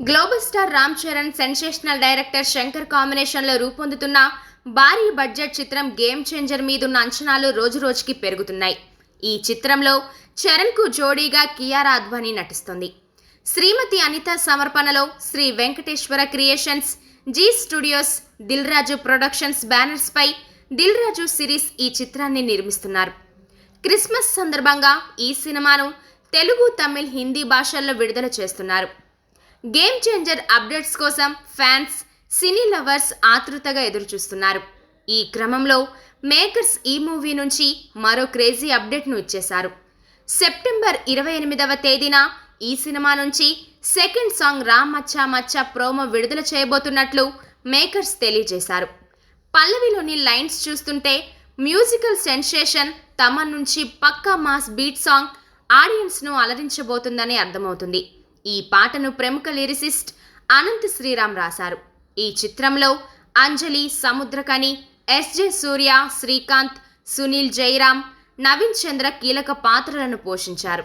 Global star Ram Charan sensational director Shankar కాంబినేషన్లో రూపొందుతున్న భారీ బడ్జెట్ చిత్రం గేమ్ చేంజర్ మీదున్న అంచనాలు రోజురోజుకి పెరుగుతున్నాయి. ఈ చిత్రంలో చరణ్కు జోడీగా కియారా అద్వానీ నటిస్తుంది. శ్రీమతి అనిత సమర్పణలో Sri Venkateswara creations Zee studios Dil Raju productions బ్యానర్స్పై Dil Raju series ఈ చిత్రాన్ని నిర్మిస్తున్నారు. క్రిస్మస్ సందర్భంగా ఈ సినిమాను తెలుగు తమిళ్ హిందీ భాషల్లో విడుదల చేస్తున్నారు. గేమ్ చేంజర్ అప్డేట్స్ కోసం ఫ్యాన్స్ సినీ లవర్స్ ఆతృతగా ఎదురుచూస్తున్నారు. ఈ క్రమంలో మేకర్స్ ఈ మూవీ నుంచి మరో క్రేజీ అప్డేట్ను ఇచ్చేశారు. సెప్టెంబర్ ఇరవై ఎనిమిదవ తేదీన ఈ సినిమా నుంచి సెకండ్ సాంగ్ రామ్ మచ్చా మచ్చా ప్రోమో విడుదల చేయబోతున్నట్లు మేకర్స్ తెలియజేశారు. పల్లవిలోని లైన్స్ చూస్తుంటే మ్యూజికల్ సెన్సేషన్ తమ నుంచి పక్కా మాస్ బీట్ సాంగ్ ఆడియన్స్ను అలరించబోతుందని అర్థమవుతుంది. ఈ పాటను ప్రముఖ లిరిసిస్ట్ అనంత్ శ్రీరామ్ రాశారు. ఈ చిత్రంలో అంజలి సముద్రకని ఎస్జే సూర్య శ్రీకాంత్ సునీల్ జైరామ్ నవీన్ చంద్ర కీలక పాత్రలను పోషించారు.